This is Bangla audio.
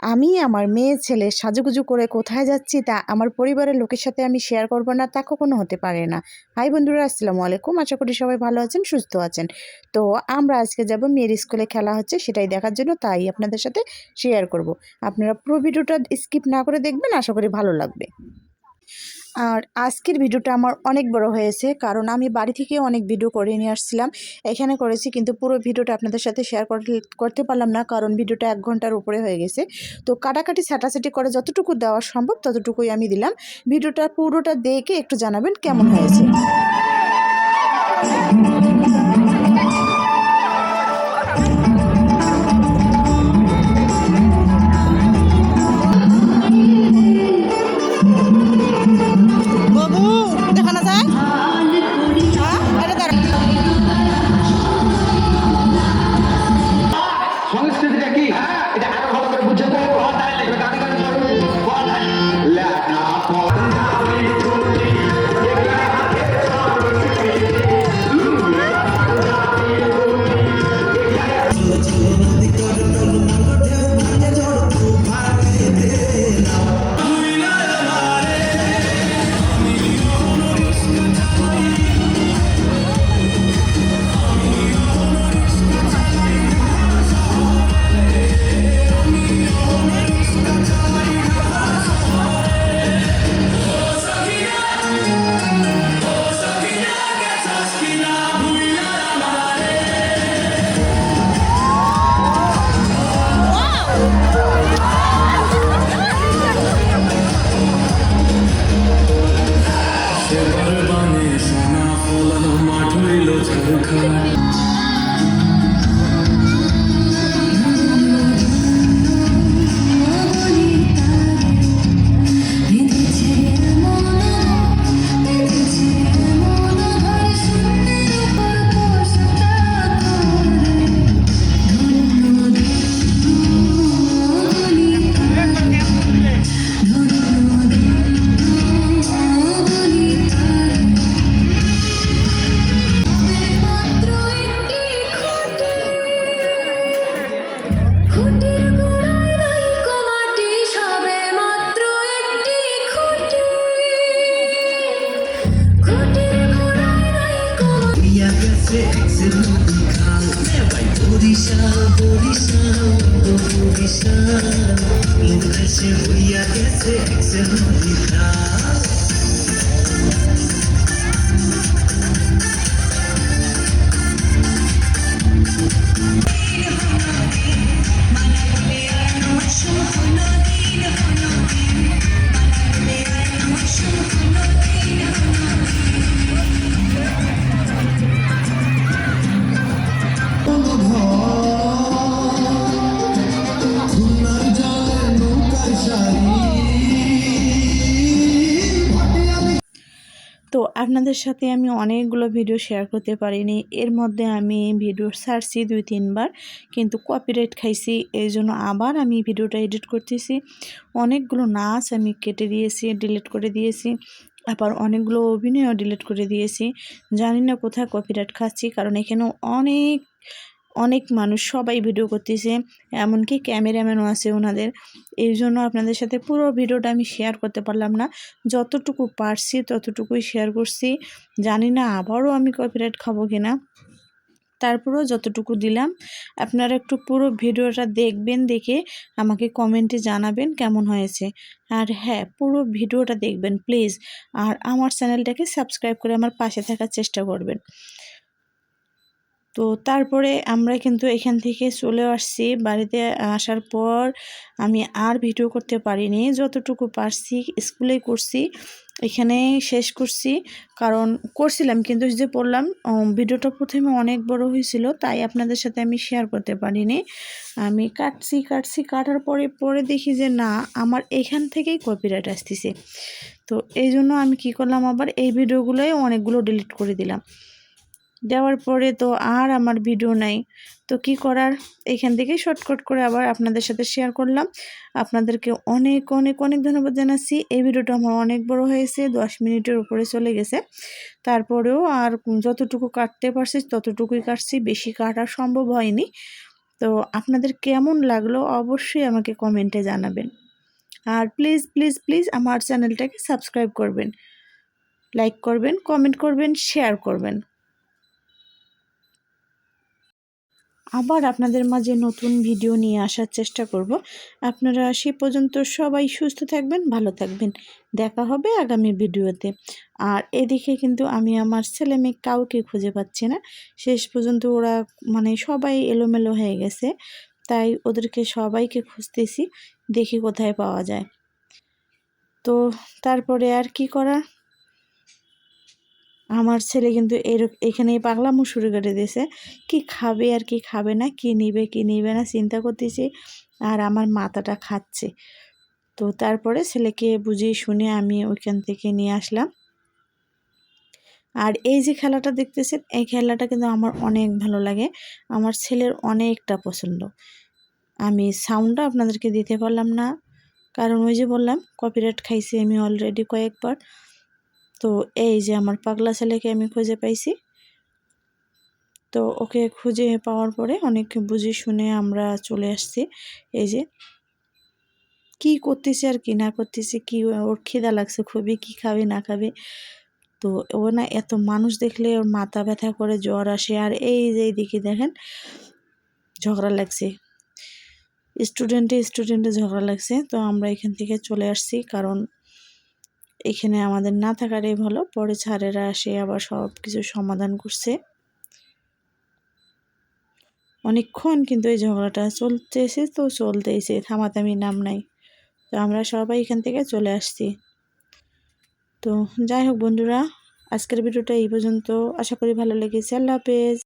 আমি আমার মেয়ে ছেলে সাজুগুজু করে কোথায় যাচ্ছি তা আমার পরিবারের লোকের সাথে আমি শেয়ার করব না, তা কখনো হতে পারে না। হাই বন্ধুরা, আসসালামু আলাইকুম। আশা করি সবাই ভালো আছেন, সুস্থ আছেন। তো আমরা আজকে যাব মেয়ের স্কুলে খেলা হচ্ছে, সেটাই দেখার জন্য, তাই আপনাদের সাথে শেয়ার করব। আপনারা পুরো ভিডিওটা স্কিপ না করে দেখবেন, আশা করি ভালো লাগবে। আর আজকের ভিডিওটা আমার অনেক বড় হয়েছে, কারণ আমি বাড়ি থেকে অনেক ভিডিও করে নিয়ে আসছিলাম। এখানে করেছি, কিন্তু পুরো ভিডিওটা আপনাদের সাথে শেয়ার করতে পারলাম না, কারণ ভিডিওটা এক ঘণ্টার উপরে হয়ে গেছে। তো কাটাকাটি, ছাটাছাটি করে যতটুকু দেওয়া সম্ভব ততটুকুই আমি দিলাম। ভিডিওটা পুরোটা দেখে একটু জানাবেন কেমন হয়েছে। Happy এক্সেল নদী খাল ভাই বরিশাল বরিশাল বরিশাল ইন্দ্রেশে হইয়া গেছে এক্সেল নদী খাল তো আপনাদের সাথে আমি অনেকগুলো ভিডিও শেয়ার করতে পারিনি। এর মধ্যে আমি ভিডিও ছাড়ছি দুই, তিনবার, কিন্তু কপিরাইট খাইছি এই জন্য আবার আমি ভিডিওটা এডিট করতেছি। অনেকগুলো নাচ আমি কেটে দিয়েছি ডিলিট করে দিয়েছি, আবার অনেকগুলো অভিনয়ও ডিলিট করে দিয়েছি। জানি না কোথায় কপিরাইট খাচ্ছি, কারণ এখানে অনেক অনেক মানুষ সবাই ভিডিও করতেছে, এমনকি ক্যামেরাম্যানও আছে ওনাদের। এই জন্য আপনাদের সাথে পুরো ভিডিওটা আমি শেয়ার করতে পারলাম না। যতটুকু পারছি ততটুকুই শেয়ার করছি। জানি না আবারও আমি কপিরাইট খাব কিনা। তারপরেও যতটুকু দিলাম, আপনারা একটু পুরো ভিডিওটা দেখবেন, দেখে আমাকে কমেন্টে জানাবেন কেমন হয়েছে। আর হ্যাঁ পুরো ভিডিওটা দেখবেন প্লিজ আর আমার চ্যানেলটাকে সাবস্ক্রাইব করে আমার পাশে থাকার চেষ্টা করবেন। তো তারপরে আমরা কিন্তু এখান থেকে চলে আসছি। বাড়িতে আসার পর আমি আর ভিডিও করতে পারিনি। যতটুকু পারছি স্কুলে করছি, এখানে শেষ করছি। কারণ করছিলাম কিন্তু যে পড়লাম ভিডিওটা প্রথমে অনেক বড় হয়েছিল, তাই আপনাদের সাথে আমি শেয়ার করতে পারিনি। আমি কাটছি কাটছি, কাটার পরে পরে দেখি যে না, আমার এখান থেকেই কপিরাইট আসতেছে। তো এই জন্য আমি কি করলাম আবার, এই ভিডিওগুলোই অনেকগুলো ডিলিট করে দিলাম। দেওয়ার পরে তো আর আমার ভিডিও নাই। তো কি করার? এখান থেকে শর্টকাট করে আবার আপনাদের সাথে শেয়ার করলাম। আপনাদেরকে অনেক অনেক অনেক ধন্যবাদ জানাচ্ছি। এই ভিডিওটা আমার অনেক বড় হয়েছে, দশ মিনিটের উপরে চলে গেছে। তারপরেও আর যতটুকু কাটতে পারছি, ততটুকুই কাটছি, বেশি কাটা সম্ভব হয়নি। তো আপনাদের কেমন লাগল অবশ্যই আমাকে কমেন্টে জানাবেন। আর প্লিজ প্লিজ প্লিজ আমার চ্যানেলটাকে সাবস্ক্রাইব করবেন। লাইক করবেন কমেন্ট করবেন শেয়ার করবেন। আবার আপনাদের মাঝে নতুন ভিডিও নিয়ে আসার চেষ্টা করব। আপনারা সে পর্যন্ত সবাই সুস্থ থাকবেন, ভালো থাকবেন। দেখা হবে আগামী ভিডিওতে। আর এদিকে কিন্তু আমি আমার ছেলে মেয়ে কাউকে খুঁজে পাচ্ছি না। শেষ পর্যন্ত ওরা মানে সবাই এলোমেলো হয়ে গেছে। তাই ওদেরকে সবাইকে খুঁজতেছি, দেখি কোথায় পাওয়া যায়। তো তারপরে আর কি করা আমার ছেলে কিন্তু এর এখানে পাগলামো শুরু করে দিয়েছে। কি খাবে আর কি খাবে না, কি নিবে কি নিবে না চিন্তা করতেছি আর আমার মাথাটা খাচ্ছে। তো তারপরে ছেলেকে বুঝিয়ে শুনে আমি ওইখান থেকে নিয়ে আসলাম। আর এই যে খেলাটা দেখতেছেন, এই খেলাটা কিন্তু আমার অনেক ভালো লাগে। আমার ছেলের অনেকটা পছন্দ। আমি সাউন্ডটা আপনাদেরকে দিতে পারলাম না। কারণ ওই যে বললাম কপিরাইট খাইছি আমি অলরেডি কয়েকবার। তো এই যে আমার পাগলা ছেলেকে আমি খুঁজে পাইছি। তো ওকে খুঁজে পাওয়ার পরে অনেক বুঝে শুনে আমরা চলে আসছি। এই যে কি করতেছে আর কি না করতেছে, কি ওর খিদা লাগছে, খুবই কি খাবে, না খাবে। তো ও না এত মানুষ দেখলে ওর মাথা ব্যথা করে, জ্বর আসে। আর এই যে এইদিকে দেখেন, ঝগড়া লাগছে। স্টুডেন্টে স্টুডেন্টে ঝগড়া লাগছে। তো আমরা এখান থেকে চলে আসছি, কারণ এখানে আমাদের না থাকারই ভালো। পরে ছাড়েরা আসে আবার সব কিছু সমাধান করছে। অনেকক্ষণ কিন্তু এই ঝগড়াটা চলতেছে তো চলতেইছে থামাথামি নাম নাই। তো আমরা সবাই এখান থেকে চলে আসছি। তো যাই হোক বন্ধুরা, আজকের ভিডিওটা এই পর্যন্ত। আশা করি ভালো লেগেছে। আল্লাহ হাফেজ।